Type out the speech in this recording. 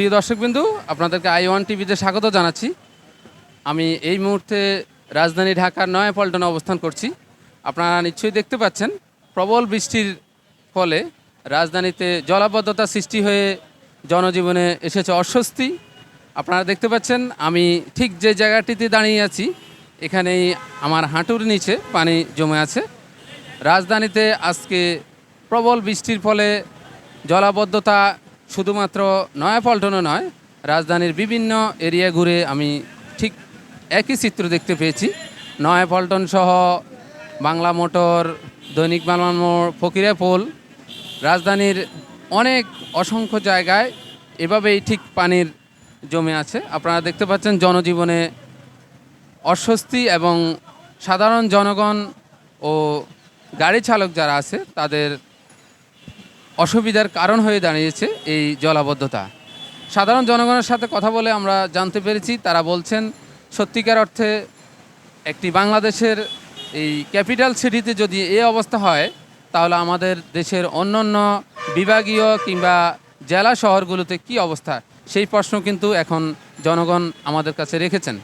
প্রিয় দর্শকবিন্দু, আপনাদেরকে I one টিভিতে স্বাগত জানাচ্ছি। আমি এই মুহূর্তে রাজধানী ঢাকার নয়াপল্টনে অবস্থান করছি। আপনারা নিশ্চয়ই দেখতে পাচ্ছেন, প্রবল বৃষ্টির ফলে রাজধানীতে জলাবদ্ধতা সৃষ্টি হয়ে জনজীবনে এসেছে অস্বস্তি। আপনারা দেখতে পাচ্ছেন, আমি ঠিক যে জায়গাটিতে দাঁড়িয়ে আছি, এখানেই আমার হাঁটুর নিচে পানি জমে আছে। রাজধানীতে আজকে প্রবল বৃষ্টির ফলে জলাবদ্ধতা শুধুমাত্র নয়াপল্টনে নয়, রাজধানীর বিভিন্ন এরিয়া ঘুরে আমি ঠিক একই চিত্র দেখতে পেয়েছি। নয়াপল্টন সহ বাংলা মোটর, দৈনিক বাংলা মোড়, ফকিরা পোল, রাজধানীর অনেক অসংখ্য জায়গায় এভাবেই ঠিক পানির জমে আছে। আপনারা দেখতে পাচ্ছেন জনজীবনে অস্বস্তি এবং সাধারণ জনগণ ও গাড়ি চালক যারা আছে, তাদের অসুবিধার কারণ হয়ে দাঁড়িয়েছে এই জলাবদ্ধতা। সাধারণ জনগণের সাথে কথা বলে আমরা জানতে পেরেছি, তারা বলছেন, সত্যিকার অর্থে একটি বাংলাদেশের এই ক্যাপিটাল সিটিতে যদি এ অবস্থা হয়, তাহলে আমাদের দেশের অন্যান্য বিভাগীয় কিংবা জেলা শহরগুলোতে কি অবস্থা? সেই প্রশ্ন কিন্তু এখন জনগণ আমাদের কাছে রেখেছেন।